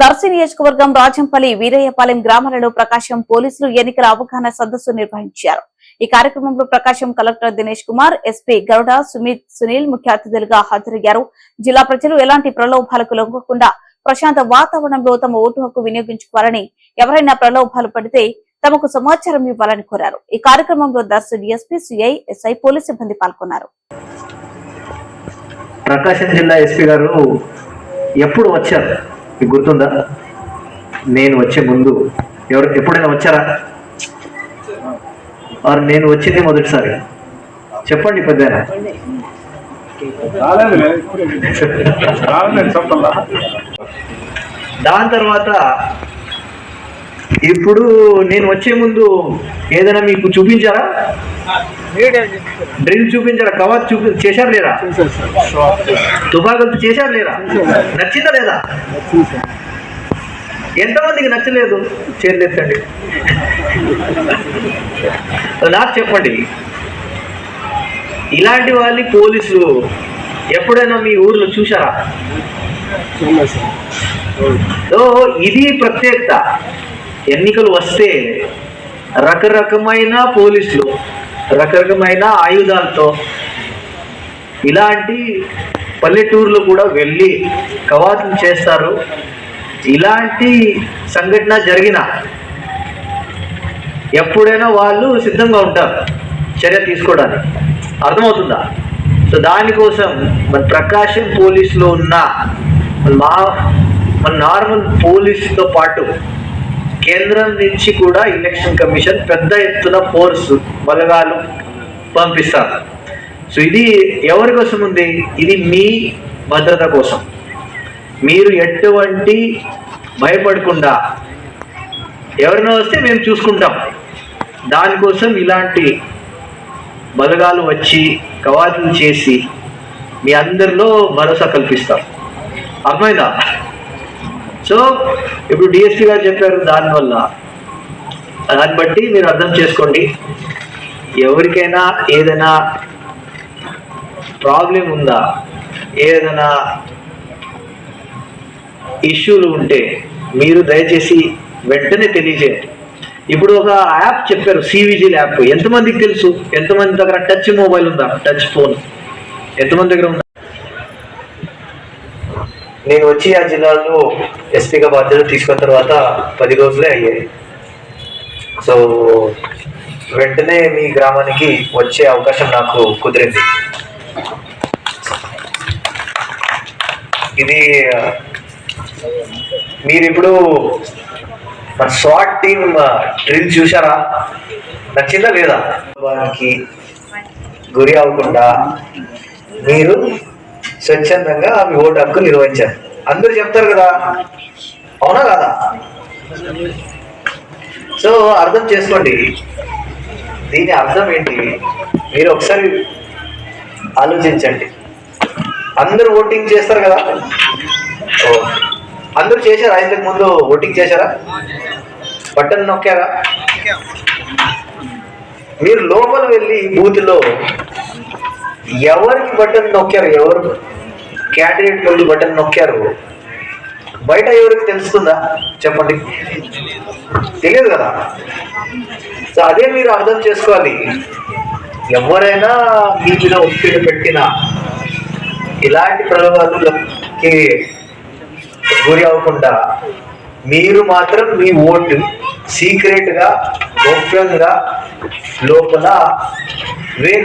దర్శి నియోజకవర్గం రాజంపల్లి వీరయ్యపాలెం గ్రామాలలో ప్రకాశం పోలీసులు ఎన్నికల అవగాహన సదస్సు నిర్వహించారు. ఈ కార్యక్రమంలో ప్రకాశం కలెక్టర్ దినేష్ కుమార్ ఎస్పీ గరుడ సుమిత్ సునీల్ ముఖ్య అతిథులుగా హాజరయ్యారు. జిల్లా ప్రజలు ఎలాంటి ప్రలోభాలకు లొంగకుండా ప్రశాంత వాతావరణంలో తమ ఓటు హక్కు వినియోగించుకోవాలని ఎవరైనా ప్రలోభాలు పడితే తమకు సమాచారం ఇవ్వాలని కోరారు. ఈ కార్యక్రమంలో Darsi DSP CI SI police సిబ్బంది పాల్గొన్నారు. ప్రకాశం జిల్లా ఎస్పీ గారు ఎప్పుడు వచ్చారు? మీకు గుర్తుందా? నేను వచ్చే ముందు. ఎవరు ఎప్పుడైనా వచ్చారా? వారు నేను వచ్చింది మొదటిసారి. చెప్పండి పెద్దనా దాని తర్వాత ఇప్పుడు నేను వచ్చే ముందు ఏదైనా మీకు చూపించారా? డ్రిల్ చూపించారా? కవర్ చూపి చేశారు లేరా? తుపాకులు చేశారు లేరా? నచ్చిందా లేదా? ఎంతమందికి నచ్చలేదు? చేతులెత్తండి నాకు చెప్పండి. ఇలాంటి వాళ్ళని పోలీసులు ఎప్పుడైనా మీ ఊర్లో చూసారా ఇది ప్రత్యేకత. ఎన్నికలు వస్తే రకరకమైన పోలీసులు రకరకమైన ఆయుధాలతో ఇలాంటి పల్లెటూర్లు కూడా వెళ్ళి కవాతులు చేస్తారు. ఇలాంటి సంఘటన జరిగిన ఎప్పుడైనా వాళ్ళు సిద్ధంగా ఉంటారు చర్య తీసుకోవడానికి. అర్థమవుతుందా? సో దానికోసం మన ప్రకాశం పోలీసులో ఉన్న మన మా మన నార్మల్ పోలీసుతో పాటు కేంద్రం నుంచి కూడా ఎలక్షన్ కమిషన్ పెద్ద ఎత్తున ఫోర్స్ బలగాలు పంపిస్తారు. సో ఇది ఎవరి కోసం ఉంది? ఇది మీ భద్రత కోసం. మీరు ఎటువంటి భయపడకుండా ఎవరినో వస్తే మేము చూసుకుంటాం. దానికోసం ఇలాంటి బలగాలు వచ్చి కవాతులు చేసి మీ అందరిలో భరోసా కల్పిస్తారు. అర్థమైందా? సో ఇప్పుడు డిఎస్పీ గారు చెప్పారు దానివల్ల. దాన్ని బట్టి మీరు అర్థం చేసుకోండి. ఎవరికైనా ఏదైనా ప్రాబ్లం ఉందా? ఏదైనా ఇష్యూలు ఉంటే మీరు దయచేసి వెంటనే తెలియజేయండి. ఇప్పుడు ఒక యాప్ చెప్పారు సివిజిల్ యాప్ ఎంతమందికి తెలుసు? ఎంతమంది దగ్గర టచ్ మొబైల్ ఉందా? Touch phone. ఎంతమంది దగ్గర ఉందా? నేను వచ్చి ఆ జిల్లాలో ఎస్పీగా బాధ్యత తీసుకున్న తర్వాత పది రోజులే అయ్యాయి. సో వెంటనే మీ గ్రామానికి వచ్చే అవకాశం నాకు కుదిరింది. ఇది మీరు ఇప్పుడు మన స్వాట్ టీమ్ డ్రిల్ చూసారా నచ్చిందా లేదా? వారికి గురి అవ్వకుండా మీరు స్వచ్ఛందంగా మీ ఓటు హక్కు నిర్వహించారు. అందరూ చెప్తారు కదా. అవునా కదా? సో అర్థం చేసుకోండి. దీని అర్థం ఏంటి? మీరు ఒకసారి ఆలోచించండి. అందరూ ఓటింగ్ చేస్తారు కదా? ఓ. అందరూ చేశారా? ఇంతకు ముందు ఓటింగ్ చేశారా? బటన్ నొక్కారా? మీరు లోపల వెళ్ళి బూత్లో ఎవరికి బటన్ నొక్కారు? ఎవరు? క్యాండిడేట్ వెళ్ళి బటన్ నొక్కారు. బయట ఎవరికి తెలుస్తుందా? చెప్పండి. తెలియదు కదా. సో అదే మీరు అర్థం చేసుకోవాలి. ఎవరైనా మీ మీద ఒత్తిడి పెట్టిన ఇలాంటి ప్రలోభాలకి గురి అవ్వకుండా మీరు మాత్రం మీ ఓటు సీక్రెట్గా గోప్యంగా లోపల వేగ